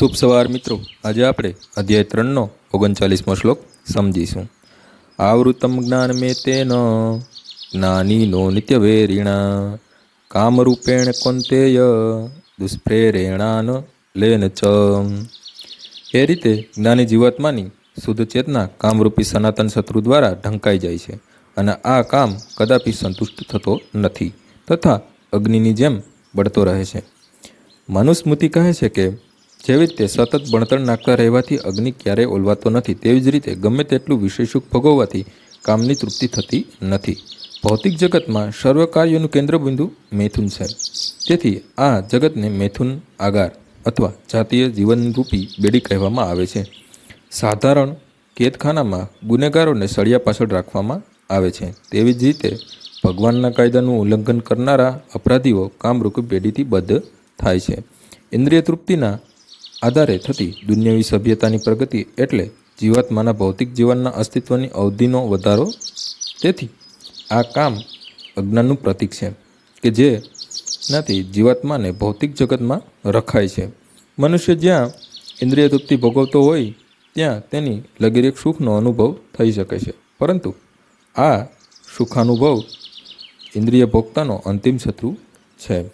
શુભ સવાર મિત્રો. આજે આપણે અધ્યાય ત્રણનો ઓગણચાલીસમો શ્લોક સમજીશું. આવૃતમ જ્ઞાન મેં તેન, જ્ઞાનીનો નિત્યવેરિણા, કામરૂપેણ કોંતેય દુષ્પ્રેરેણાન લેન ચ. એ રીતે જ્ઞાની જીવાત્માની શુદ્ધ ચેતના કામરૂપી સનાતન શત્રુ દ્વારા ઢંકાઈ જાય છે અને આ કામ કદાપી સંતુષ્ટ થતો નથી તથા અગ્નિની જેમ બળતો રહે છે. મનુસ્મૃતિ કહે છે કે જેવી રીતે સતત બણતણ નાખતા રહેવાથી અગ્નિ ક્યારેય ઓલવાતો નથી, તેવી જ રીતે ગમે તેટલું વિશેષુક ભોગવવાથી કામની તૃપ્તિ થતી નથી. ભૌતિક જગતમાં સર્વ કાર્યોનું કેન્દ્રબિંદુ મૈથુન છે. તેથી આ જગતને મૈથુન આગાર અથવા જાતીય જીવનરૂપી બેડી કહેવામાં આવે છે. સાધારણ કેદખાનામાં ગુનેગારોને સળિયા પાછળ રાખવામાં આવે છે. તેવી જ રીતે ભગવાનના કાયદાનું ઉલ્લંઘન કરનારા અપરાધીઓ કામરૂપી બેડીથી બદ્ધ થાય છે. ઇન્દ્રિય તૃપ્તિના આધારે થતી દુનિયાવી સભ્યતાની પ્રગતિ એટલે જીવાત્માના ભૌતિક જીવનના અસ્તિત્વની અવધિનો વધારો. તેથી આ કામ અજ્ઞાનનું પ્રતીક છે, કે જે નાથી જીવાત્માને ભૌતિક જગતમાં રખાય છે. મનુષ્ય જ્યાં ઇન્દ્રિય તૃપ્તિ ભોગવતો હોય, ત્યાં તેની લગીરેક સુખનો અનુભવ થઈ શકે છે. પરંતુ આ સુખાનુભવ ઇન્દ્રિય ભોગતાનો અંતિમ શત્રુ છે.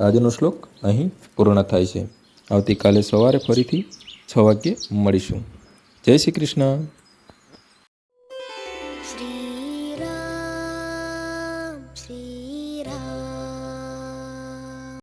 આજનો શ્લોક અહીં પૂર્ણ થાય છે. આવતીકાલે સવારે ફરીથી છ વાગ્યે મળીશું. જય શ્રી કૃષ્ણ. શ્રી રામ શ્રી રામ.